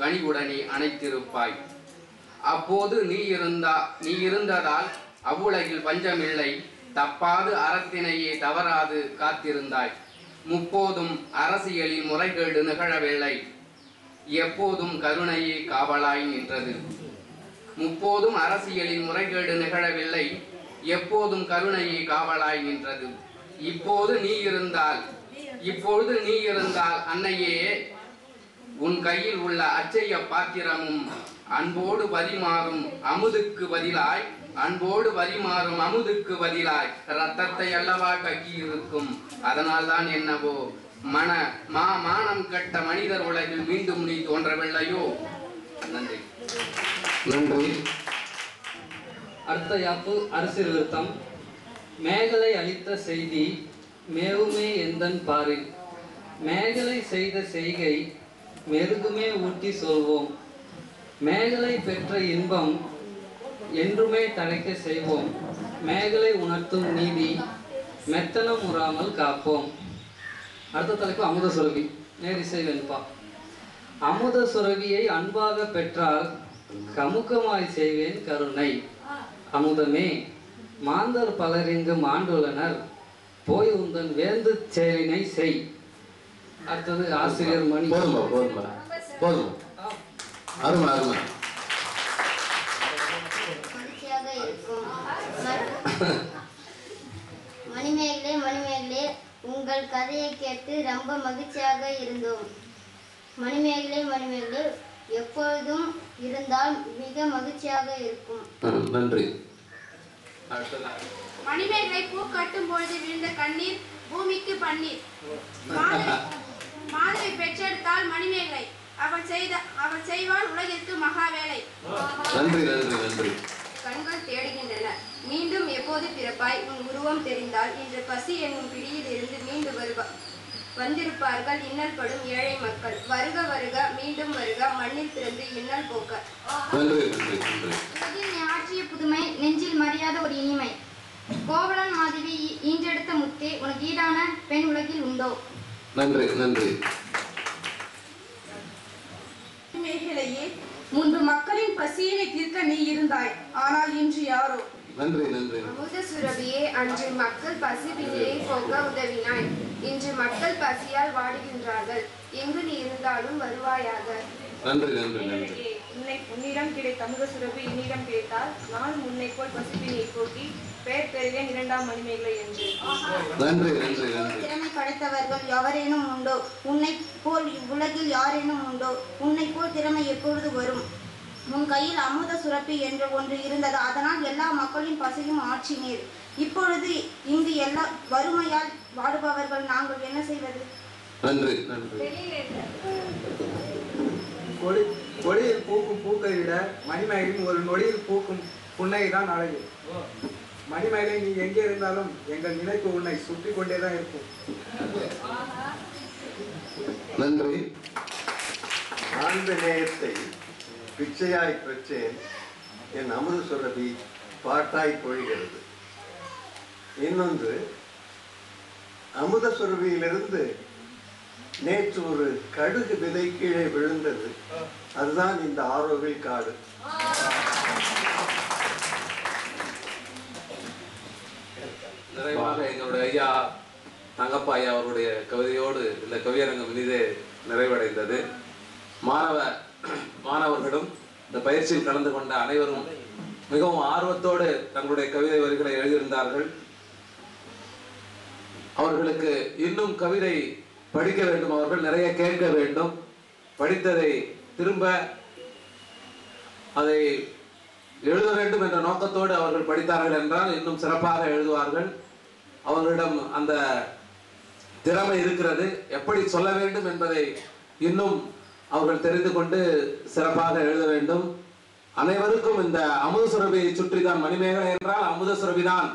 கனிவுடனே அணைத்திருப்பாய். அப்போது நீ இருந்தா நீ இருந்ததால் அவ்வுலகில் பஞ்சமில்லை தப்பாது அறத்தினையே தவறாது காத்திருந்தாய். முப்போதும் அரசியலில் முறைகேடு நிகழவில்லை. எப்போதும் கருணையே காவலாய் நின்றது. முப்போதும் அரசியலில் முறைகேடு நிகழவில்லை எப்போதும் கருணையே காவலாய் நின்றது. இப்போது நீ இருந்தால் இப்பொழுது நீ இருந்தால் அன்னையே உன் கையில் உள்ள அச்சய பாத்திரமும் அன்போடு பரிமாறும் அமுதுக்கு பதிலாய் அன்போடு பரிமாறும் அமுதுக்கு பதிலாய் ரத்தத்தை அல்லவா கக்கி இருக்கும் அதனால்தான் என்னவோ மன மா மானம் கட்ட மனிதர் உலகில் மீண்டும் நீ தோன்றவில்லையோ? நன்றி. நன்றி. அடுத்த யாப்பு அரசியல் விருத்தம். மேகலை அளித்த செய்தி மேவுமே எந்தன் பாரில். மேகலை செய்த செய்கை மெருகுமே ஊட்டி சொல்வோம். மேகலை பெற்ற இன்பம் என்றுமே தழைக்க செய்வோம். மேகலை உணர்த்தும் நீதி மெத்தனம் உறாமல் காப்போம். அடுத்த தலைப்பு அமுத சுரபி. நேரிசை வெண்பா. அமுத சுரவியை அன்பாக பெற்றால் கமுக்கமாய் செய்வேன் கருணை. அமுதமே மாந்தர் பலர் இங்கு மாண்டுள்ளனர் போய் உந்தன் வேந்து செயலினை செய். அடுத்தது ஆசிரியர் மணி. போதுமா போதுமா போதும். அருமை அருமை. மகிழ்ச்சியாக இருக்கும். ம- மணிமேகலே மணிமேகலே உங்கள் கதையை கேட்டு ரொம்ப மகிழ்ச்சியாக இருந்தோம். மணிமேகலே மணிமேகலே எப்பொழுதும் இருந்தால் மிக மகிழ்ச்சியாக இருக்கும். நன்றி. மணிமேகலை பூ கட்டும் பொழுது விழுந்த கண்ணீர் பூமிக்கு பன்னீர். மாதவி பெற்றெடுத்தால் மணிமேகலை அவள் செய்த அவள் செய்வாள் உலகிற்கு மகா வேலை. நன்றி நன்றி நன்றி. கண்கள் தேடுகின்றன. மீண்டும் எப்போது பிறப்பாய்? உன் உருவம் தெரிந்தால் இன்று பசி என்னும் பிடியில் இருந்து மீண்டு வருவா வந்திருப்பார்கள் இன்னல் படும் ஏழை மக்கள். வருக வருக மீண்டும் வருக மண்ணில் பிறந்து இன்னல் போக்க. உலகில் ஆற்றிய புதுமை நெஞ்சில் மறியாத ஒரு இனிமை. கோவலன் மாதவி ஈன்றெடுத்த முத்தே உனக்கு ஈடான பெண் உலகில் உண்டோ? நன்றி நன்றி. மேகலையே முன்பு மக்களின் பசியினை தீர்க்க நீ இருந்தாய் ஆனால் இன்று யாரோ? நன்றி நன்றி. அமுத சுரபியே அன்று மக்கள் பசி பிணியை போக்க உதவினாய். இன்று மக்கள் பசியால் வாடுகின்றார்கள். எங்கு நீ இருந்தாலும் வருவாயாக. நன்றி நன்றி உன்னை உன்னிடம் கிடைத்த அமுத சுரபி என்னிடம் கிடைத்தால் நான் முன்னை போல் பசிப்பினை போக்கி பெறுவேன் இரண்டாம் மணிமேகலை என்று. நன்றி நன்றி நன்றி. திறமை படைத்தவர்கள் எவரேனும் உண்டோ? உன்னை போல் இவ்வுலகில் யாரேனும் உண்டோ? உன்னை போல் திறமை எப்பொழுது வரும்? உன் கையில் அமுத சுரப்பி என்ற ஒன்று இருந்தது. அதனால் எல்லா மக்களின் பசியும் ஆற்றினீர் இப்பொழுது இங்கு எல்லா வறுமையால் வாடுபவர்கள் நாங்கள் என்ன செய்வது? நன்றி நன்றி. கொடி கொடியில் பூக்கும் பூக்களை விட மணிமேகலின் ஒரு நொடியில் பூக்கும் புன்னகை தான் அழகு மணிமேகலை நீ எங்கே இருந்தாலும் எங்கள் நினைப்பு உன்னை சுற்றி கொண்டே தான் இருக்கும். நன்றி. ஆழ்ந்த நேயத்தை பிச்சையாய் பெற்றேன் என் அமுத சுரபி பாட்டாய் பொழிகிறது. இன்னொன்று அமுத சுரபியிலிருந்து நேற்று ஒரு கடுகு விதை கீழே விழுந்தது. அதுதான் இந்த ஆரோவில் காடு. நிறைவாக எங்களுடைய ஐயா தங்கப்பா ஐயா அவருடைய கவிதையோடு இந்த கவியரங்கம் இனிதே நிறைவடைந்தது. மாணவ மாணவர்களும் இந்த பயிற்சியில் கலந்து கொண்ட அனைவரும் மிகவும் ஆர்வத்தோடு தங்களுடைய கவிதை வரிகளை எழுதியிருந்தார்கள். அவர்களுக்கு இன்னும் கவிதை படிக்க வேண்டும் அவர்கள் நிறைய கேட்க வேண்டும். படித்ததை திரும்ப அதை எழுத வேண்டும் என்ற நோக்கத்தோடு அவர்கள் படித்தார்கள் என்றால் இன்னும் சிறப்பாக எழுதுவார்கள். அவர்களிடம் அந்த திறமை இருக்கிறது. எப்படி சொல்ல வேண்டும் என்பதை இன்னும் அவர்கள் தெரிந்து கொண்டு சிறப்பாக எழுத வேண்டும். அனைவருக்கும் இந்த அமுத சுரபியை சுற்றி தான் மணிமேகலை என்றால் அமுத சுரபிதான்.